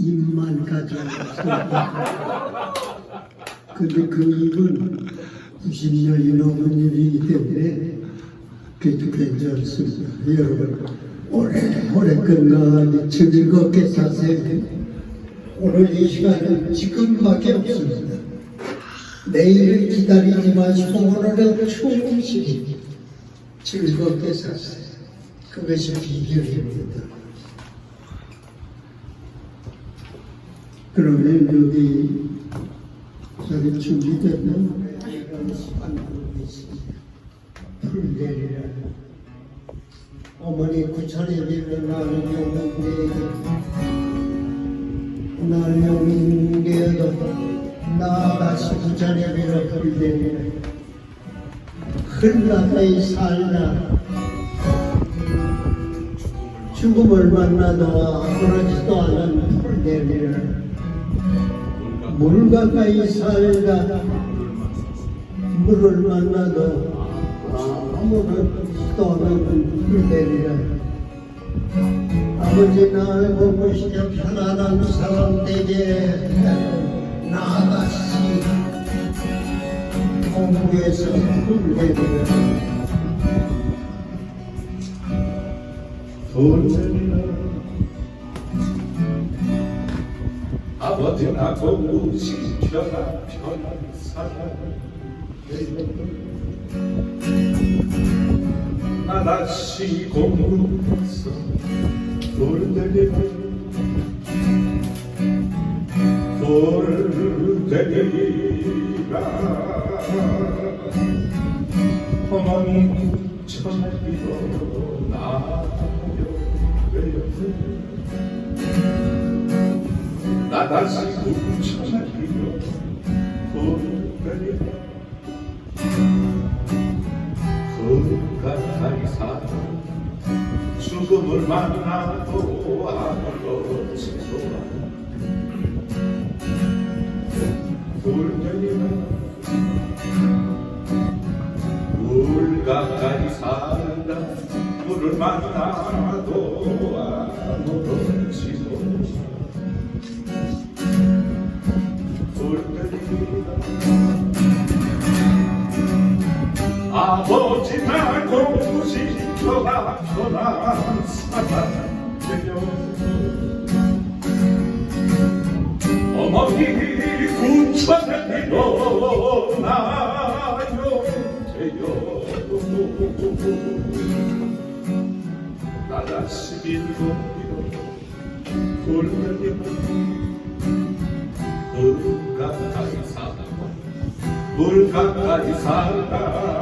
입만 가져왔습니다. 근데 그 입은 90년이 넘은 입이기 때문에 그래도 괜찮습니다. 여러분 오래 오래 건강하게 즐겁게 사세요. 오늘 이 시간은 지금밖에 없습니다. 내일을 기다리지 마시고 오늘은 충실히 즐겁게 사세요. 그것이 비결입니다. 그러면 여기 저기 준비됐나? 풀대리라 어머니 구천에 비면 나는 영웅대에게. 나는 영웅대에도 나아가시 구천에 비면 풀대리라 흘러가이 살다 죽음을 만나도 아무렇지도 않은 풀대리라 물 가까이 살다. 물을 만나도 아무렇지도 않은 풀대리라. 아버지 나를 보고 싶어 편안한 사람 되게. 나아가시 공부에서 풀대리라 아버지나 고우시 편한 편한 사랑 나다시 공부해서 돌대리라 돌대리라 어머니 천리로 나요 나다시 훔쳐나기로 돌대리라 그 가까이 살아 죽음을 만나도 아무렇지도 않아 돌대리라 물 가까이 살다. 물을 만나도 아무렇 켜라 켜라 사랑 되려 어머니 구천에 일어나요 되려 나다시 빌고 돌려 물 가까이 살다 물 가까이 살다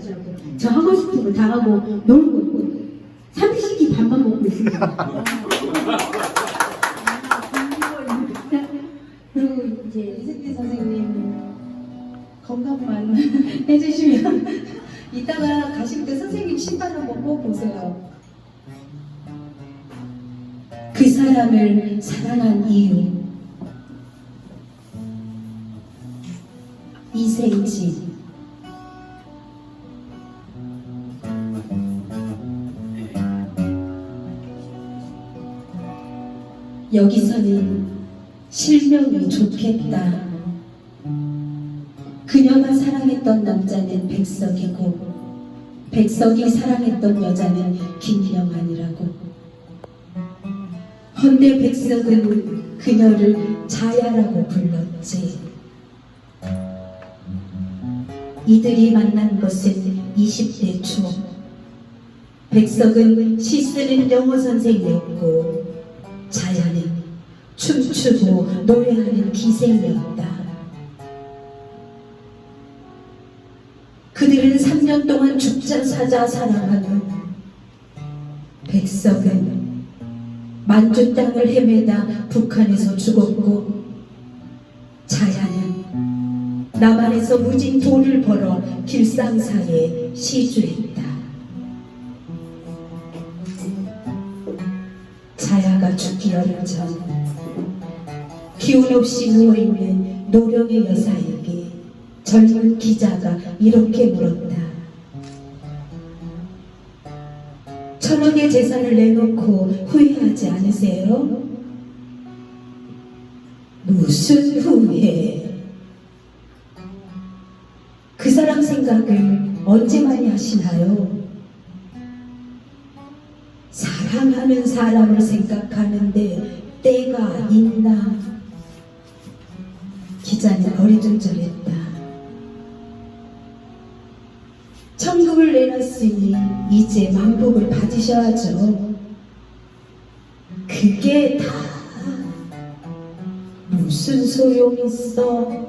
저렇게. 저 하고 싶은 거 다 하고 놀고 있고 삼시기 밥만 먹고 있습니다. 그리고 이제 이승기 선생님 건강만 해주시면 이따가 가실 때 선생님 신발 한번 꼭 보세요. 그 사람을 사랑한 이유 2cm 여기서는 실명이 좋겠다. 그녀가 사랑했던 남자는 백석이고 백석이 사랑했던 여자는 김명환이라고. 헌데 백석은 그녀를 자야라고 불렀지. 이들이 만난 것은 20대 초. 백석은 시 쓰는 영어 선생이었고 자야는 춤추고 노래하는 기생이었다. 그들은 3년 동안 죽자 사자 사랑하는 백석은 만주 땅을 헤매다 북한에서 죽었고 자야는 남한에서 무진 돈을 벌어 길상사에 시주했다. 자야가 죽기 열흘 전 기운 없이 누워있는 노령의 여사에게 젊은 기자가 이렇게 물었다. 천억의 재산을 내놓고 후회하지 않으세요? 무슨 후회? 그 사람 생각을 언제 많이 하시나요? 사랑하는 사람을 생각하는데 때가 있나? 기자는 어리둥절했다. 천국을 내놨으니 이제 만복을 받으셔야죠. 그게 다 무슨 소용 있어?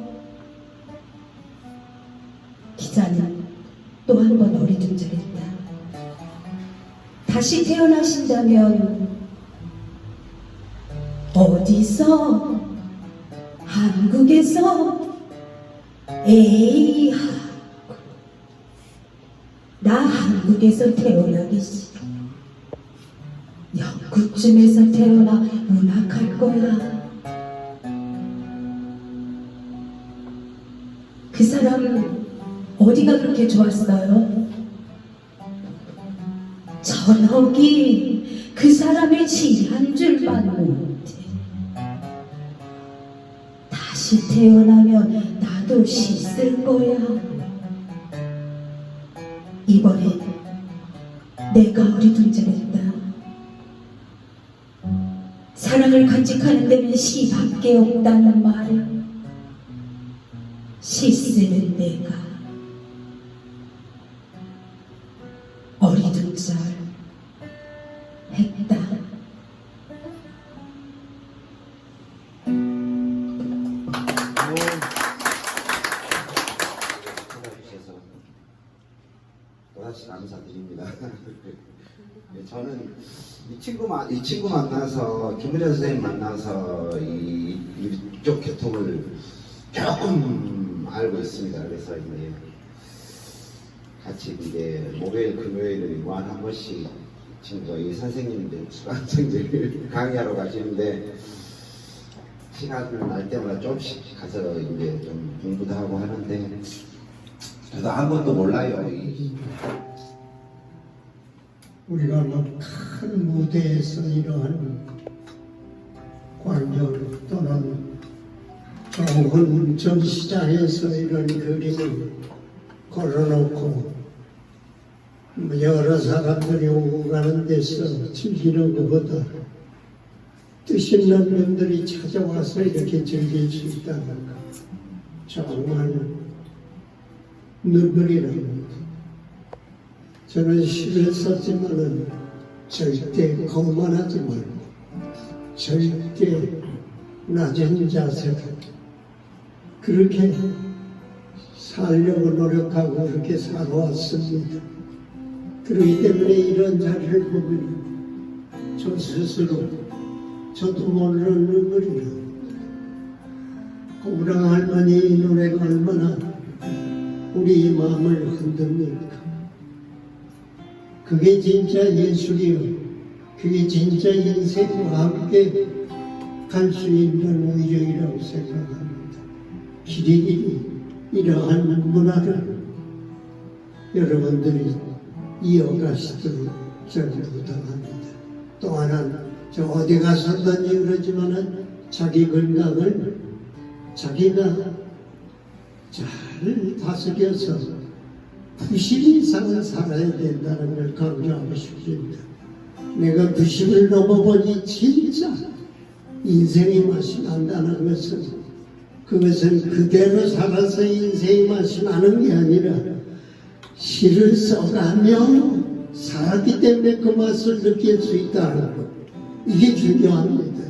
기자는 또 한 번 어리둥절했다. 다시 태어나신다면 어디서? 한국에서? 에이, 나 한국에서 태어나기 싫어. 영국쯤에서 태어나 문학할 거야. 그 사람 어디가 그렇게 좋았어요? 전억이 그 사람의 지한 줄만 못해. 다시 태어나면 나도 씻을 거야. 이번에 내가 어리둥절했다. 사랑을 간직하는 데는 시밖에 없다는 말을 시 쓰는 내가 어리둥절 이 친구 만, 이 친구 만나서 김은혜 선생님 만나서 이 이쪽 계통을 조금 알고 있습니다. 그래서 이제 같이 이제 목요일 금요일을 무한 한 번씩 친구가 이 선생님들 수강생들 강의하러 가시는데 시간을 날 때마다 조금씩 가서 이제 좀 공부도 하고 하는데 저도 아무것도 몰라요. 이 우리가 뭐 큰 무대에서 이러한 광경 또는 좋은 전 시장에서 이런 그림을 걸어놓고 뭐 여러 사람들이 오고 가는 데서 즐기는 것보다 뜻 있는 분들이 찾아와서 이렇게 즐길 수 있다는 것 정말 눈물이랍니다. 저는 시를 썼지만은 절대 거만하지 말고 절대 낮은 자세로 그렇게 살려고 노력하고 그렇게 살아왔습니다. 그렇기 때문에 이런 자리를 보면 저 스스로 저도 모르는 눈물이 납니다. 고랑 할머니 이 노래가 얼마나 우리 마음을 흔듭니까? 그게 진짜 예술이요. 그게 진짜 인생과 함께 갈 수 있는 우정이라고 생각합니다. 길이 길이 이러한 문화를 여러분들이 이어가시도록 저는 부탁합니다. 또 하나는 저 어디 가서든지 그러지만은 자기 건강을 자기가 잘 다스려서 90 이상은 살아야 된다는 걸 강조하고 싶습니다. 내가 90을 넘어보니 진짜 인생의 맛이 난다는 것은 그것은 그대로 살아서 인생의 맛이 나는 게 아니라 시를 써가며 살았기 때문에 그 맛을 느낄 수 있다는 것. 이게 중요합니다.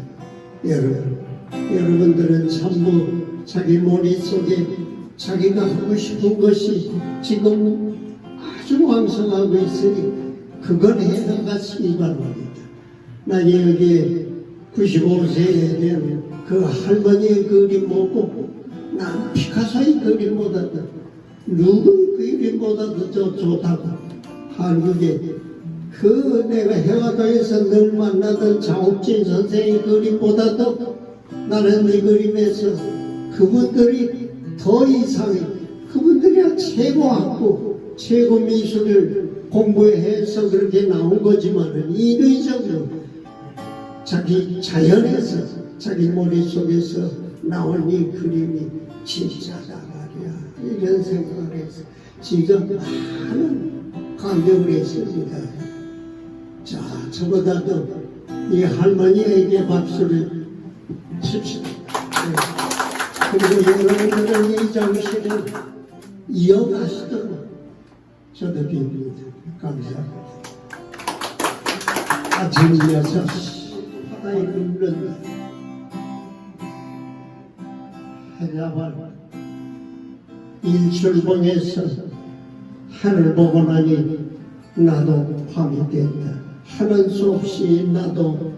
여러분, 여러분들은 전부 자기 머릿속에 자기가 하고 싶은 것이 지금 아주 왕성하고 있으니 그걸 해나갔으니 바랍니다. 나 여기 95세에 되면 그 할머니의 그림 보고 난 피카소의 그림보다도 누구의 그림보다도 더 좋다고 한국에 그 내가 해화도에서 늘 만나던 장욱진 선생의 그림보다도 나는 이 그림에서 그분들이 더 이상해 그분들이 최고하고 최고 미술을 공부해서 그렇게 나온 거지만은 인위적으로 자기 자연에서 자기 머릿속에서 나온 이 그림이 진짜다 말이야. 이런 생각을 해서 지금 많은 감격을 했습니다. 자 저보다도 이 할머니에게 박수를 칩시다. 네. 그리고 여러분들은 이 정신을 이어가시도록 저도 빕니다 감사합니다. 아침 6시 바다에 눕는다 해자발 일출봉에서 하늘 보고 나니 나도 밤이 됐다. 하는 수 없이 나도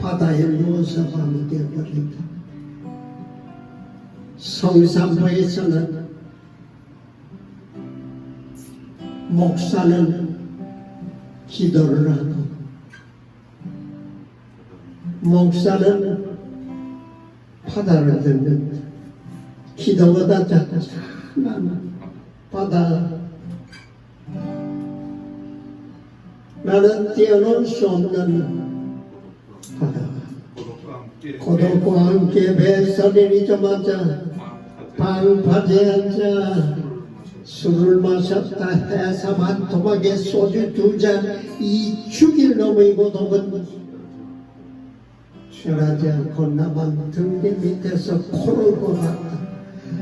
바다에 누워서 밤이 되어버린다 성산부에서는 목사는 기도를 하고 목사는 바다를 듣는다. 기도보다 작은 바다. 나는 뛰어넘을 수 없는 바다. 고독과 함께 좀 하자. 방파제 앉아. 술을 마셨다 해서 한 토막에 소주 두 잔 이 죽일 놈의 고독은 취하지 않고 나만 등대 밑에서 코를 골았다.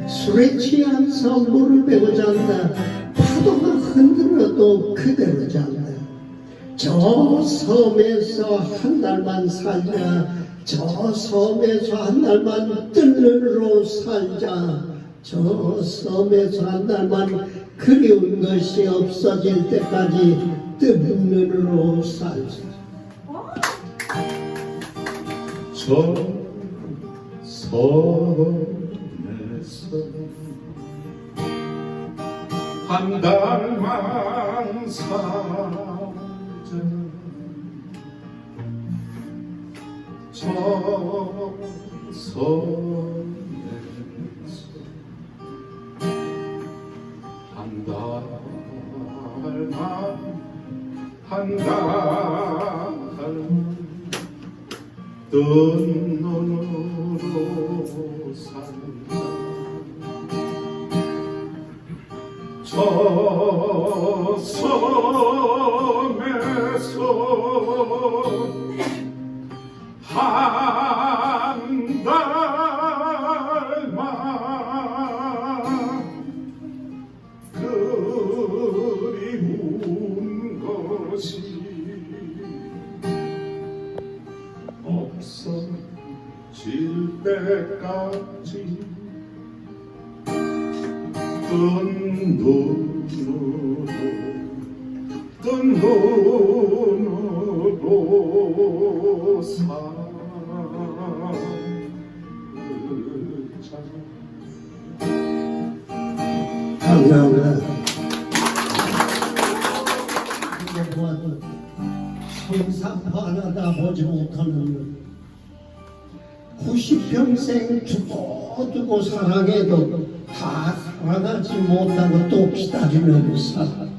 술에 취해서 물을 베고 잔다. 파도가 흔들어도 그대로 잔다. 저 섬에서 한 달만 살자. 저 섬에서 한 달만 뜬 눈으로 살자 저 섬에서 한 달만 그리운 것이 없어질 때까지 뜬 눈으로 살자 저 섬에서 한 달만 살자 저 섬 한 달만 뜬 눈으로 산다. 저 섬에서 감사합니다. 보아도 성산파 하나다 보지 못하는 90평생 두고 두고 사랑해도 다 사랑하지 못하고 또 기다리는 사람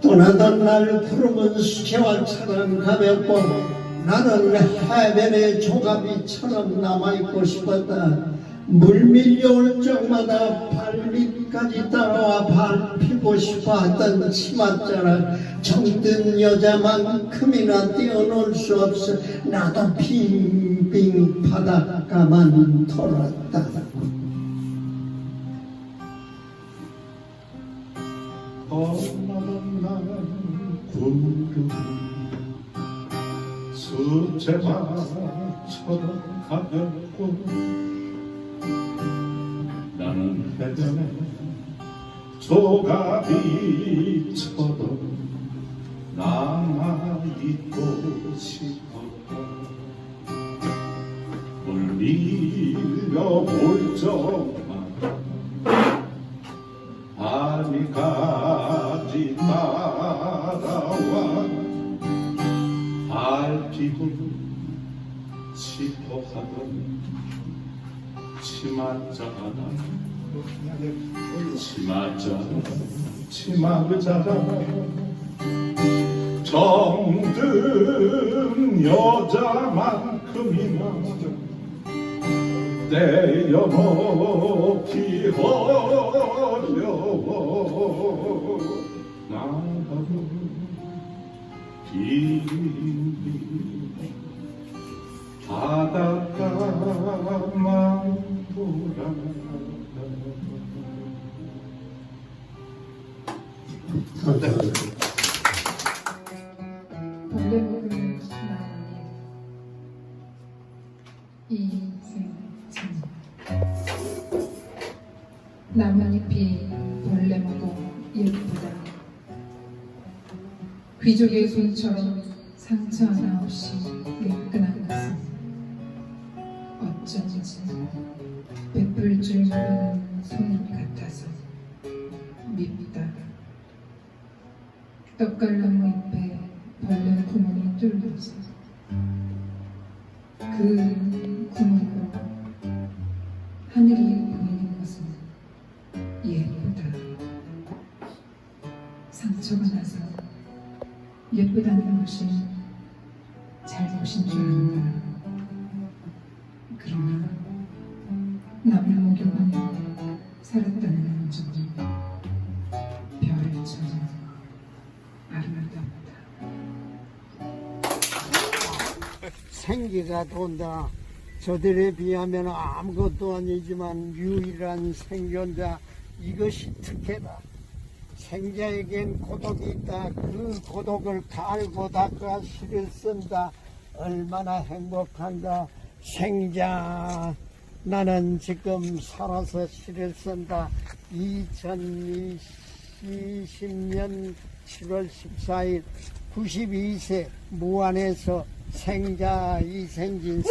떠나던 날 푸르면 수채화처럼 가볍고 나는 해변의 조가비처럼 남아있고 싶었다. 물 밀려올 적마다 발밑까지 따라와 밟히고 싶어 하던 치맛자락 정든 여자만큼이나 뛰어놀 수 없어 나도 빙빙 바닷가만 돌았다. 날 구름 수채화처럼 가볍고 나는 해변에 조가비처럼 남아있고 싶었다 물밀려올 적 하던 치맛자다 치맛자 치맛자다 정든 여자만큼이나 떼어놓기 어려워 나도 긴 바닷가만 돌아가 감사합니다. 벌레목을 나오니 이생참 나뭇잎이 벌레먹어 예쁘다 귀족의 손처럼 상처 하나 없이 매끈한 베풀 줄 모르는 손 같아서 밉다 떡갈나무 잎에 벌레 구멍이 뚫려서 그 구멍으로 하늘이 보이는 것은 예쁘다. 상처가 나서 예쁘다는 것이 생기가 돈다. 저들에 비하면 아무것도 아니지만 유일한 생존자 이것이 특혜다. 생자에겐 고독이 있다. 그 고독을 갈고 닦아 시를 쓴다. 얼마나 행복한가. 생자 나는 지금 살아서 시를 쓴다. 2020년 7월 14일 92세 무안에서 생자 이생진 쓴